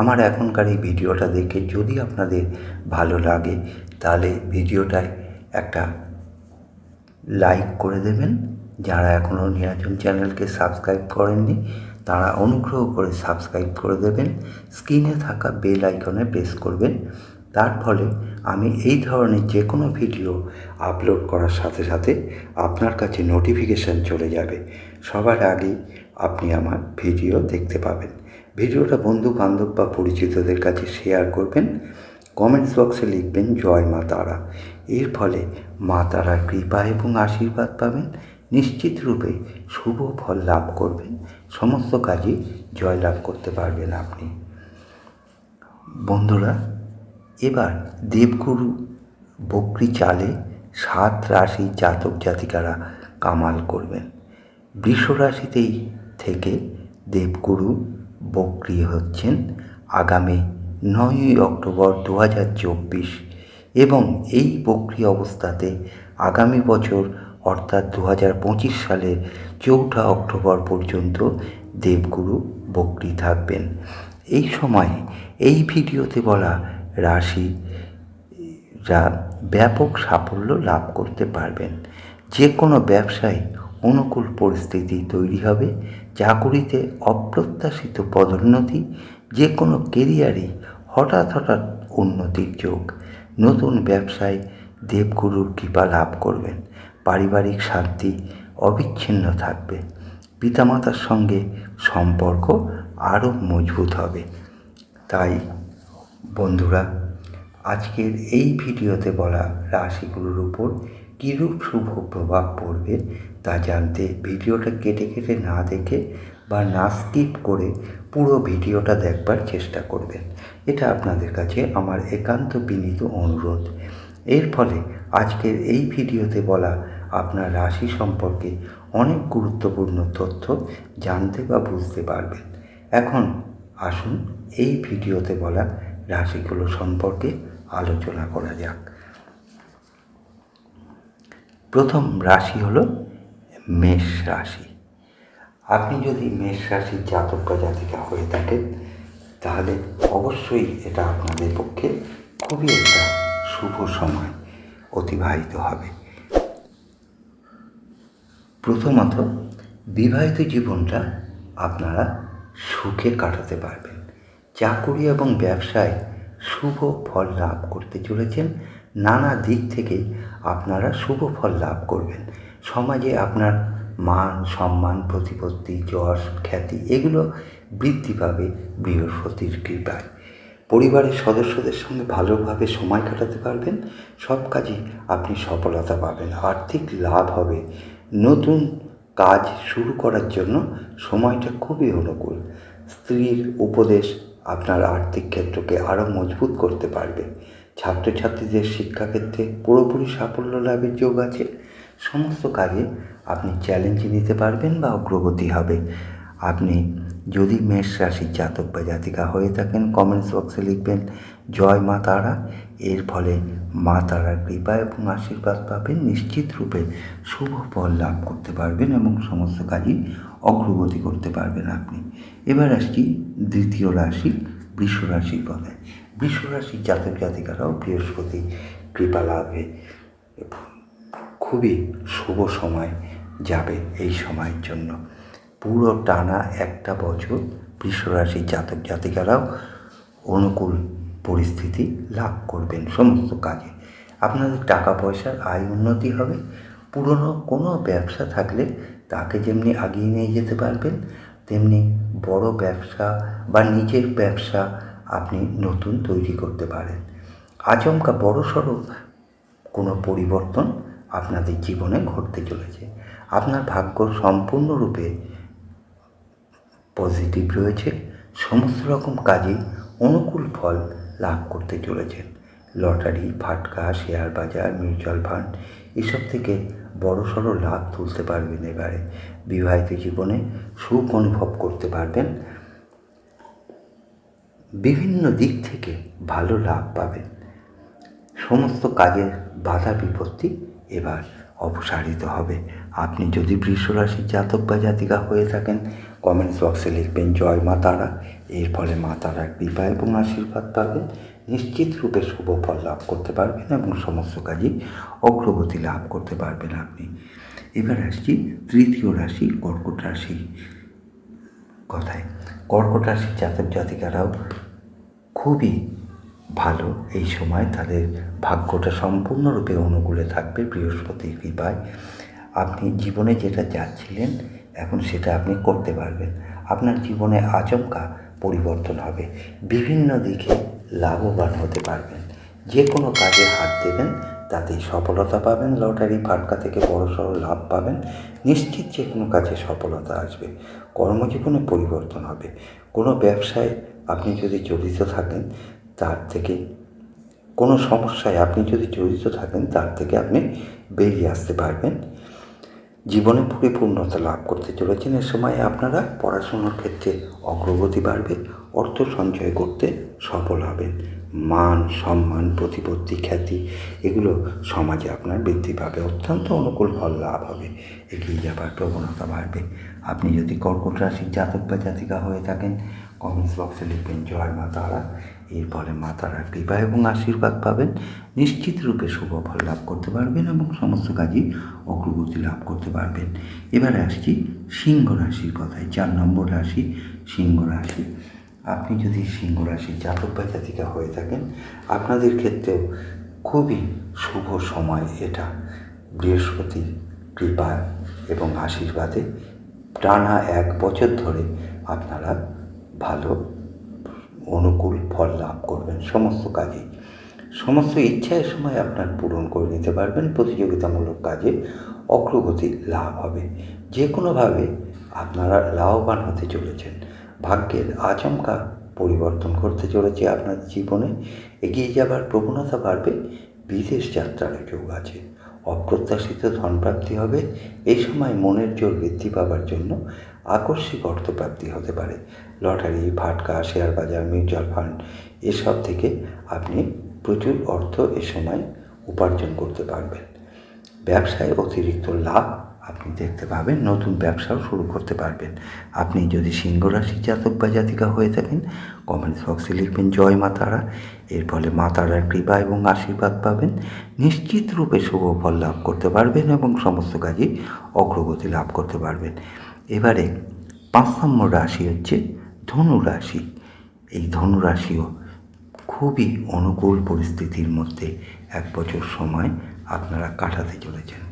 আমার এখনকার এই ভিডিওটা দেখে যদি আপনাদের ভালো লাগে, তাহলে ভিডিওটায় একটা লাইক করে দেবেন। যারা এখনও নিরাজন চ্যানেলকে সাবস্ক্রাইব করেননি, তারা অনুগ্রহ করে সাবস্ক্রাইব করে দেবেন। স্ক্রিনে থাকা বেল আইকনে প্রেস করবেন। তার ফলে আমি এই ধরনের যে কোনো ভিডিও আপলোড করার সাথে সাথে আপনার কাছে নোটিফিকেশান চলে যাবে। সবার আগে আপনি আমার ভিডিও দেখতে পাবেন। ভিডিওটা বন্ধু বান্ধব বা পরিচিতদের কাছে শেয়ার করবেন। কমেন্টস বক্সে লিখবেন, জয় মা তারা। এর ফলে মা তারার কৃপা এবং আশীর্বাদ পাবেন। নিশ্চিত রূপে শুভ ফল লাভ করবেন। সমস্ত কাজে জয় লাভ করতে পারবেন আপনি। বন্ধুরা, এবার দেবগুরু বকরি চালে সাত রাশি জাতক জাতিকারা কামাল করবেন। বৃষ রাশিতেই থেকে দেবগুরু বক্রি হচ্ছেন আগামী নয়ই অক্টোবর দু হাজার চব্বিশ এবং এই বক্রি অবস্থাতে আগামী বছর অর্থাৎ দু হাজার পঁচিশ সালের চৌঠা অক্টোবর পর্যন্ত দেবগুরু বক্রি থাকবেন। এই সময় এই ভিডিওতে বলা রাশি যা ব্যাপক সাফল্য লাভ করতে পারবেন। যে কোনো ব্যবসায় অনুকূল পরিস্থিতি তৈরি হবে চাকুরিতে অপ্রত্যাশিত পদোন্নতি, যে কোনো কেরিয়ারে হঠাৎ হঠাৎ উন্নতির যোগ। নতুন ব্যবসায় দেবগুরুর কৃপা লাভ করবেন, পারিবারিক শান্তি অবিচ্ছিন্ন থাকবে, পিতামাতার সঙ্গে সম্পর্ক আরও মজবুত হবে। তাই বন্ধুরা, আজকের এই ভিডিওতে বলা রাশিগুলোর উপর কীরূপ শুভ প্রভাব পড়বে তা জানতে ভিডিওটা কেটে কেটে না দেখে বা না স্কিপ করে পুরো ভিডিওটা দেখবার চেষ্টা করবেন। এটা আপনাদের কাছে আমার একান্ত বিনীত অনুরোধ। এর ফলে আজকের এই ভিডিওতে বলা আপনার রাশি সম্পর্কে অনেক গুরুত্বপূর্ণ তথ্য জানতে বা বুঝতে পারবেন। এখন আসুন এই ভিডিওতে বলা রাশিগুলো সম্পর্কে আলোচনা করা যাক। প্রথম রাশি হলো মেষ রাশি। আপনি যদি মেষ রাশির জাতক বা জাতিকা হয়ে থাকেন, তাহলে অবশ্যই এটা আপনাদের পক্ষে খুবই একটা শুভ সময় অতিবাহিত হবে। প্রথমত, বিবাহিত জীবনটা আপনারা সুখে কাটাতে পারবেন। চাকুরি এবং ব্যবসায় শুভ ফল লাভ করতে চলেছেন। নানা দিক থেকে আপনারা শুভ ফল লাভ করবেন। সমাজে আপনার মান, সম্মান, প্রতিপত্তি, যশ, খ্যাতি এগুলো বৃদ্ধি পাবে বৃহস্পতির কৃপায়। পরিবারের সদস্যদের সঙ্গে ভালোভাবে সময় কাটাতে পারবেন। সব কাজে আপনি সফলতা পাবেন। আর্থিক লাভ হবে। নতুন কাজ শুরু করার জন্য সময়টা খুবই অনুকূল। স্ত্রীর উপদেশ আপনার আর্থিক ক্ষেত্রকে আরও মজবুত করতে পারবে। ছাত্রছাত্রীদের শিক্ষাক্ষেত্রে পুরোপুরি সাফল্য লাভের যোগ আছে। সমস্ত কাজে আপনি চ্যালেঞ্জ নিতে পারবেন বা অগ্রগতি হবে। আপনি যদি মেষ রাশির জাতক বা জাতিকা হয়ে থাকেন কমেন্টস বক্সে লিখবেন, জয় মা তারা। এর ফলে মা তারার কৃপা এবং আশীর্বাদ পাবেন। নিশ্চিত রূপে শুভ ফল লাভ করতে পারবেন এবং সমস্ত কাজই অগ্রগতি করতে পারবেন আপনি। এবার আসছি দ্বিতীয় রাশি, বৃষ রাশির পথে। রাশির জাতক জাতিকারাও বৃহস্পতি কৃপা লাভে খুবই শুভ সময় যাবে এই সময়ের জন্য। পুরো টানা একটা বছর বৃষরাশির জাতক জাতিকারাও অনুকূল পরিস্থিতি লাভ করবেন সমস্ত কাজে। আপনাদের টাকা পয়সার আয় উন্নতি হবে। পুরনো কোনো ব্যবসা থাকলে তাকে যেমনি আগিয়ে নিয়ে যেতে পারবেন, তেমনি বড় ব্যবসা বা নিজের ব্যবসা আপনি নতুন তৈরি করতে পারেন। আচমকা বড় সড়ো কোনো পরিবর্তন আপনাদের জীবনে ঘটতে চলেছে। আপনার ভাগ্য সম্পূর্ণরূপে পজিটিভ রয়েছে। সমস্ত রকম কাজে অনুকূল ফল লাভ করতে চলেছেন। লটারি, ফাটকা শেয়ার বাজার মিউচুয়াল ফান্ড এসব থেকে বড় সড়ো লাভ তুলতে পারবেন এবারে। বিবাহিত জীবনে সুখ অনুভব করতে পারবেন। বিভিন্ন দিক থেকে ভালো লাভ পাবেন। সমস্ত কাজের বাধা বিপত্তি এবার অপসারিত হবে। আপনি যদি বৃষ রাশির জাতক বা জাতিকা হয়ে থাকেন কমেন্টস বক্সে লিখবেন, জয় মা তারা। এর ফলে মা তারার কৃপা এবং আশীর্বাদ পাবেন। নিশ্চিত রূপে শুভ ফল লাভ করতে পারবেন এবং সমস্ত কাজে অগ্রগতি লাভ করতে পারবেন আপনি। এবার আসছি তৃতীয় রাশি, কর্কট রাশি কথায়। কর্কট রাশির জাতক জাতিকারাও খুবই ভালো। এই সময় তাদের ভাগ্যটা সম্পূর্ণরূপে অনুকূলে থাকবে বৃহস্পতির কৃপায়। আপনি জীবনে যেটা যাচ্ছিলেন, এখন সেটা আপনি করতে পারবেন। আপনার জীবনে আচমকা পরিবর্তন হবে। বিভিন্ন দিকে লাভবান হতে পারবেন। যে কোনো কাজে হাত দেবেন তাতেই সফলতা পাবেন, লটারি ফাটকা থেকে বড় বড়সড় লাভ পাবেন। নিশ্চিত যে কোনো কাজে সফলতা আসবে, কর্মজীবনে পরিবর্তন হবে। কোনো ব্যবসায় আপনি যদি জড়িত থাকেন, তার থেকে কোনো সমস্যায় আপনি যদি জড়িত থাকেন, তার থেকে আপনি বেরিয়ে আসতে পারবেন। জীবনে পরিপূর্ণতা লাভ করতে চলেছেন। এ সময় আপনারা পড়াশুনোর ক্ষেত্রে অগ্রগতি বাড়বে, অর্থ সঞ্চয় করতে সফল হবেন। মান, সম্মান, প্রতিপত্তি, খ্যাতি, এগুলো সমাজে আপনার বৃদ্ধি পাবে। অত্যন্ত অনুকূল ফল লাভ হবে। এগিয়ে যাবার প্রবণতা বাড়বে। আপনি যদি কর্কট রাশির জাতক বা জাতিকা হয়ে থাকেন কমেন্টস বক্সে লিখবেন, জয় মা তারা। এর ফলে মা তারার কৃপা এবং আশীর্বাদ পাবেন। নিশ্চিত রূপে শুভ ফল লাভ করতে পারবেন এবং সমস্ত কাজই অগ্রগতি লাভ করতে পারবেন। এবারে আসছি সিংহ রাশির কথায়। চার নম্বর রাশি, সিংহ রাশি। আপনি যদি সিংহ রাশির জাতক বা জাতিকা হয়ে থাকেন, আপনাদের ক্ষেত্রেও খুবই শুভ সময় এটা। বৃহস্পতি কৃপা এবং আশীর্বাদে টানা এক বছর ধরে আপনারা ভালো অনুকূল ফল লাভ করবেন সমস্ত কাজে। সমস্ত ইচ্ছায় সময় আপনার পূরণ করে নিতে পারবেন, প্রতিযোগিতামূলক কাজে অগ্রগতি লাভ হবে। যে কোনোভাবে আপনারা লাভবান হতে চলেছেন। ভাগ্যের আচমকা পরিবর্তন করতে চলেছে আপনার জীবনে, এগিয়ে যাবার প্রবণতা বাড়বে, বিদেশ যাত্রার যোগ আছে। অপ্রত্যাশিত ধনপ্রাপ্তি হবে এই সময় মনের জোর বৃদ্ধি পাবার জন্য আকস্মিক অর্থপ্রাপ্তি হতে পারে। লটারি, ফাটকা, শেয়ার বাজার, মিউচুয়াল ফান্ড, এসব থেকে আপনি প্রচুর অর্থ এ সময় উপার্জন করতে পারবেন। ব্যবসায় অতিরিক্ত লাভ আপনি দেখতে পাবেন নতুন ব্যবসাও শুরু করতে পারবেন। আপনি যদি সিংহ রাশির জাতক বা জাতিকা হয়ে থাকেন কমেন্টস বক্সে লিখবেন, জয় মা তারা। এর ফলে মা তারার কৃপা এবং আশীর্বাদ পাবেন। নিশ্চিত রূপে শুভ ফল লাভ করতে পারবেন এবং সমস্ত কাজে অগ্রগতি লাভ করতে পারবেন। এবারে পাঁচ নম্বর রাশি হচ্ছে ধনু রাশি। এই ধনু রাশিও খুবই অনুকূল পরিস্থিতির মধ্যে এক বছর সময় আপনারা কাটাতে চলেছেন।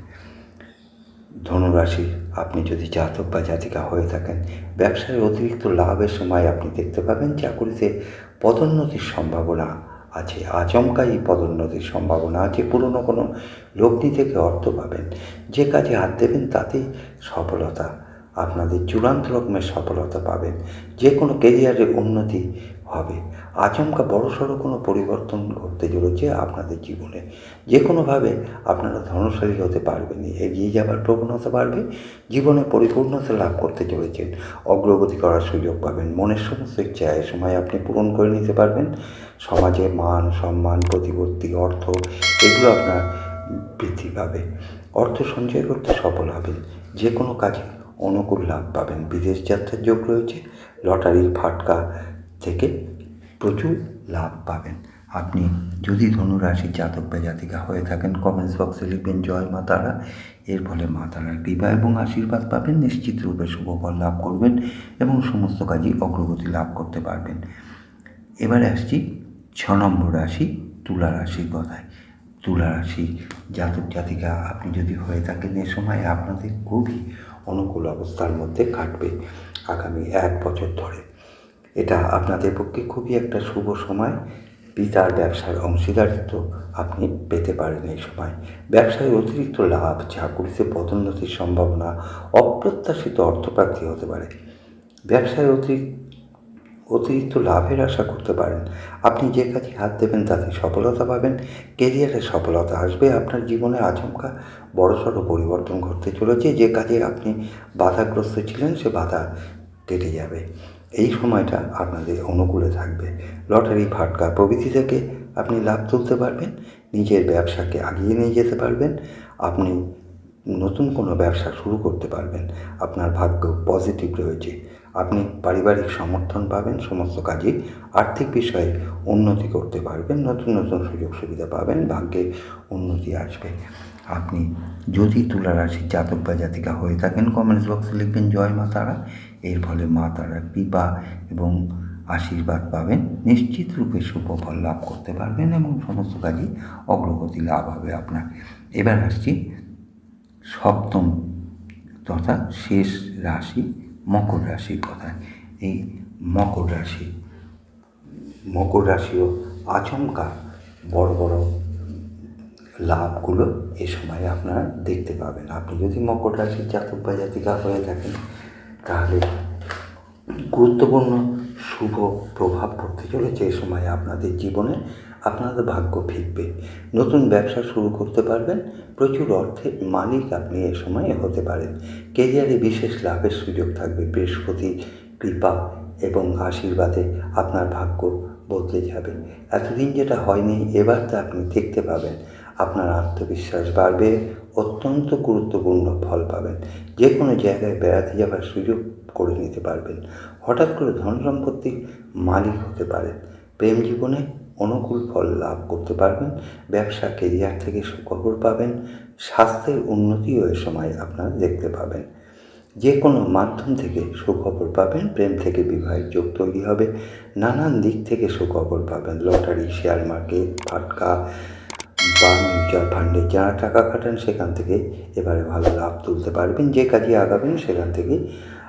ধনুরাশি, আপনি যদি জাতক বা জাতিকা হয়ে থাকেন, ব্যবসায় অতিরিক্ত লাভের সময় আপনি দেখতে পাবেন চাকুরিতে পদোন্নতির সম্ভাবনা আছে। আচমকাই পদোন্নতির সম্ভাবনা আছে। পুরনো কোনো লগ্নি থেকে অর্থ পাবেন। যে কাজে হাত দেবেন তাতেই সফলতা, আপনাদের চূড়ান্ত রকমের সফলতা পাবেন। যে কোনো কেরিয়ারের উন্নতি হবে। আচমকা বড়সড় কোনো পরিবর্তন ঘটতে চলেছে আপনাদের জীবনে। যে কোনোভাবে আপনারা ধনশালী হতে পারবেন, এগিয়ে যাবার প্রবণতা বাড়বে, জীবনে পরিপূর্ণতা লাভ করতে চলেছেন। অগ্রগতি করার সুযোগ পাবেন, মনের সমস্ত ইচ্ছা এ সময় আপনি পূরণ করে নিতে পারবেন। সমাজে মান, সম্মান, প্রতিপত্তি, অর্থ, এগুলো আপনার বৃদ্ধি পাবে। অর্থ সঞ্চয় করতে সফল হবেন যে কোনো কাজে অনুকূল লাভ পাবেন। বিদেশ যাত্রার যোগ রয়েছে লটারি ফাটকা থেকে প্রচুর লাভ পাবেন। আপনি যদি ধনুরাশির জাতক বা জাতিকা হয়ে থাকেন কমেন্টস বক্সে লিখবেন, জয় মা তারা। এর ফলে মা তারার কৃপা এবং আশীর্বাদ পাবেন, নিশ্চিত রূপে শুভ ফল লাভ করবেন এবং সমস্ত কাজই অগ্রগতি লাভ করতে পারবেন। এবারে আসছি ছ নম্বর রাশি, তুলা রাশির কথায়। তুলা রাশি, জাতক, জাতিকা, আপনি যদি হয়ে থাকেন, এ সময় আপনাদের খুবই অনুকূল অবস্থার মধ্যে কাটবে আগামী এক বছর ধরে। এটা আপনাদের পক্ষে খুবই একটা শুভ সময়। পিতার ব্যবসার অংশীদারিত্ব আপনি পেতে পারেন এই সময়। ব্যবসায় অতিরিক্ত লাভ চাকুরিতে পদোন্নতির সম্ভাবনা, অপ্রত্যাশিত অর্থপ্রাপ্তি হতে পারে। ব্যবসায় অতিরিক্ত অতিরিক্ত লাভের আশা করতে পারেন। আপনি যে কাজে হাত দেবেন, তাতে সফলতা পাবেন। কেরিয়ারে সফলতা আসবে, আপনার জীবনে আচমকা বড়সড় পরিবর্তন ঘটতে চলেছে। যে কাজে আপনি বাধাগ্রস্ত ছিলেন, সে বাধা কেটে যাবে। এই সময়টা আপনাদের অনুকূলে থাকবে। লটারি, ফাটকা প্রভৃতি থেকে আপনি লাভ তুলতে পারবেন, নিজের ব্যবসাকে আগিয়ে নিয়ে যেতে পারবেন, আপনি নতুন কোনো ব্যবসা শুরু করতে পারবেন, আপনার ভাগ্য পজিটিভ রয়েছে, আপনি পারিবারিক সমর্থন পাবেন, সমস্ত কাজে আর্থিক বিষয়ে উন্নতি করতে পারবেন, নতুন নতুন সুযোগ সুবিধা পাবেন, ভাগ্যে উন্নতি আসবে। আপনি যদি তুলা রাশির জাতক বা জাতিকা হয়ে থাকেন কমেন্টস বক্সে লিখবেন, জয় মা তারা। এর ফলে মা তারার কৃপা এবং আশীর্বাদ পাবেন, নিশ্চিত রূপে শুভ ফল লাভ করতে পারবেন এবং সমস্ত কাজই অগ্রগতি লাভ হবে আপনার। এবার আসছি সপ্তম তথা শেষ রাশি, মকর রাশির কথা এই মকর রাশি, মকর রাশিও আচমকা বড় বড় লাভগুলো এ সময় আপনারা দেখতে পাবেন। আপনি যদি মকর রাশির জাতক বা জাতিকা হয়ে থাকেন তাহলে গুরুত্বপূর্ণ শুভ প্রভাব পড়তে চলেছে এ সময় আপনাদের জীবনে, আপনাদের ভাগ্য ফিরবে। নতুন ব্যবসা শুরু করতে পারবেন, প্রচুর অর্থে মালিক আপনি এ সময় হতে পারেন। কেরিয়ারে বিশেষ লাভের সুযোগ থাকবে, বৃহস্পতি কৃপা এবং আশীর্বাদে আপনার ভাগ্য বদলে যাবে। এতদিন যেটা হয়নি, এবার তা আপনি দেখতে পাবেন। আপনার আত্মবিশ্বাস বাড়বে অত্যন্ত গুরুত্বপূর্ণ ফল পাবেন। যে কোনো জায়গায় বেড়াতে যাবার সুযোগ করে নিতে পারবেন। হঠাৎ করে ধন সম্পত্তির মালিক হতে পারেন। প্রেম জীবনে অনুকূল ফল লাভ করতে পারবেন। ব্যবসা কেরিয়ার থেকে সুখবর পাবেন। স্বাস্থ্যের উন্নতিও এ সময় আপনারা দেখতে পাবেন। যে কোনো মাধ্যম থেকে সুখবর পাবেন। প্রেম থেকে বিবাহের যোগ তৈরি হবে। নানান দিক থেকে সুখবর পাবেন। লটারি শেয়ার মার্কেট ফাটকা বা মিউচুয়াল ফান্ডে যারা টাকা খাটান সেখান থেকে এবারে ভালো লাভ তুলতে পারবেন, যে কাজে আগাবেন সেখান থেকে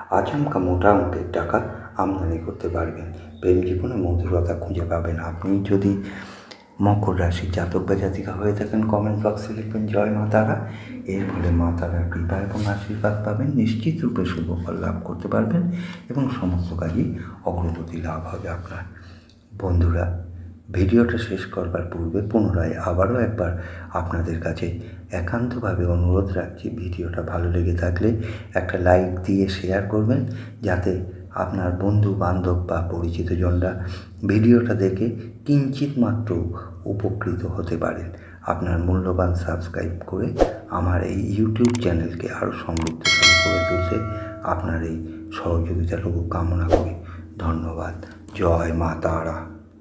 আচমকা মোটা অঙ্কের টাকা আমদানি করতে পারবেন। প্রেম জীবনে মধুরতা খুঁজে পাবেন আপনি। যদি মকর রাশির জাতক বা জাতিকা হয়ে থাকেন কমেন্ট বক্সে লিখবেন, জয় মা তারা। এর ফলে মা তারার কৃপা এবং আশীর্বাদ পাবেন, নিশ্চিত রূপে শুভ ফল লাভ করতে পারবেন এবং সমস্ত কাজই অগ্রগতি লাভ হবে আপনার। বন্ধুরা ভিডিওটা শেষ করবার পূর্বে পুনরায় আবারও একবার আপনাদের কাছে একান্তভাবে অনুরোধ রাখছি ভিডিওটা ভালো লেগে থাকলে একটা লাইক দিয়ে শেয়ার করবেন, যাতে আপনার বন্ধু বান্ধব বা পরিচিতজনরা ভিডিওটা দেখে কিঞ্চিত মাত্র উপকৃত হতে পারেন। আপনার মূল্যবান সাবস্ক্রাইব করে আমার এই ইউটিউব চ্যানেলকে আরও সমৃদ্ধশালী করে তুলতে আপনার এই সহযোগিতাটুকু কামনা করি। ধন্যবাদ। জয় মা তারা।